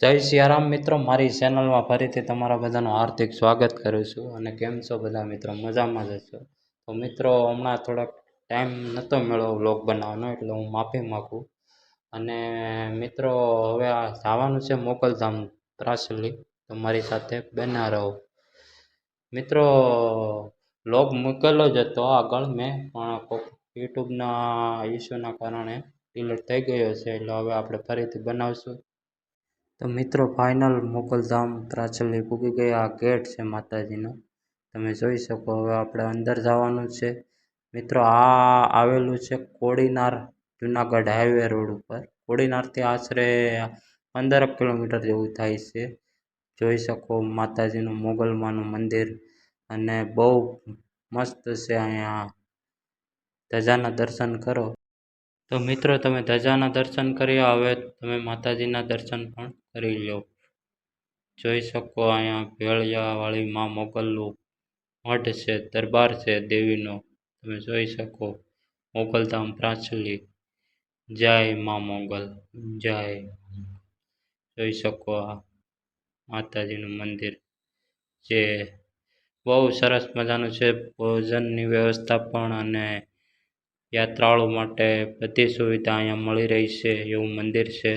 જય સિયારામ મિત્રો, મારી ચેનલમાં ફરીથી તમારા બધાનું હાર્દિક સ્વાગત કરું છું અને કેમ છો બધા મિત્રો? મજામાં જ છો. તો મિત્રો, હમણાં થોડોક ટાઈમ નહોતો મળ્યો વ્લોગ બનાવવાનો, એટલે હું માફી માગું. અને મિત્રો, હવે આ જવાનું છે મોકલધામ ત્રાસલી, તો મારી સાથે બના રહો. મિત્રો, વ્લોગ મૂકેલો જ હતો આગળ મેં, પણ કોઈક યુટ્યુબના ઇસ્યુના કારણે ડિલેટ થઈ ગયો છે, એટલે હવે આપણે ફરીથી બનાવશું. તો મિત્રો ફાઇનલ મોકલધામ ત્રાચલી પૂગી ગયા આ ગેટ છે માતાજીનો. તમે જોઈ શકો, હવે આપણે અંદર જવાનું છે. મિત્રો, આ આવેલું છે કોડીનાર જુનાગઢ હાઈવે રોડ ઉપર. કોડીનારથી આશરે પંદર કિલોમીટર જેવું થાય છે. જોઈ શકો માતાજીનું મોગલમાનું મંદિર અને બહુ મસ્ત છે અહીંયા. ધજાના દર્શન કરો. તો મિત્રો, તમે ધજાના દર્શન કર્યા, હવે તમે માતાજીના દર્શન પણ કરી લો જોઈ શકો અહીંયા ભેળિયાવાળી મા મોગલનું મઠ છે, દરબાર છે, દેવીનો. તમે જોઈ શકો, મોગલધામ પ્રાચલી જય મા મોગલ, જય. જોઈ શકો આ માતાજીનું મંદિર. જે બહુ સરસ મજાનું છે, ભોજનની વ્યવસ્થા પણ અને યાત્રાળુ માટે બધી સુવિધા અહીંયા મળી રહી છે, એવું મંદિર છે.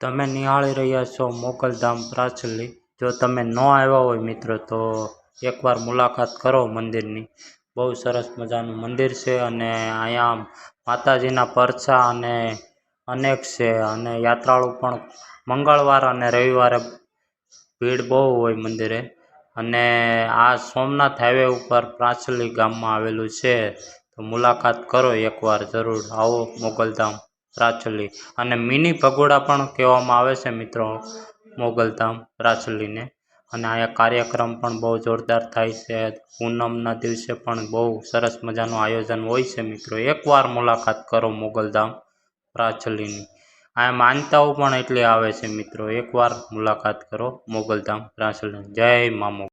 તમે નિહાળી રહ્યા છો મોકલધામ પ્રાચલી. જો તમે ન આવ્યા હોય મિત્રો, તો એકવાર મુલાકાત કરો મંદિરની. બહુ સરસ મજાનું મંદિર છે અને અહીંયા માતાજીના પરછા અને અનેક છે અને યાત્રાળુ પણ મંગળવાર અને રવિવારે ભીડ બહુ હોય મંદિરે. અને આ સોમનાથ હાઈવે ઉપર પ્રાંચલી ગામમાં આવેલું છે. તો મુલાકાત કરો એકવાર જરૂર. આવો મોગલધામ પ્રાચલી અને મિની ભગોડા પણ કહેવામાં આવે છે મિત્રો, મોગલધામ પ્રાચલીને અને આ કાર્યક્રમ પણ બહુ જોરદાર થાય છે. પૂનમના દિવસે પણ બહુ સરસ મજાનું આયોજન હોય છે મિત્રો. એકવાર મુલાકાત કરો મોગલધામ પ્રાચલીની આ માનતાઓ પણ એટલી આવે છે મિત્રો. એકવાર મુલાકાત કરો. મોગલધામ પ્રાચલી જય મા મોગલ.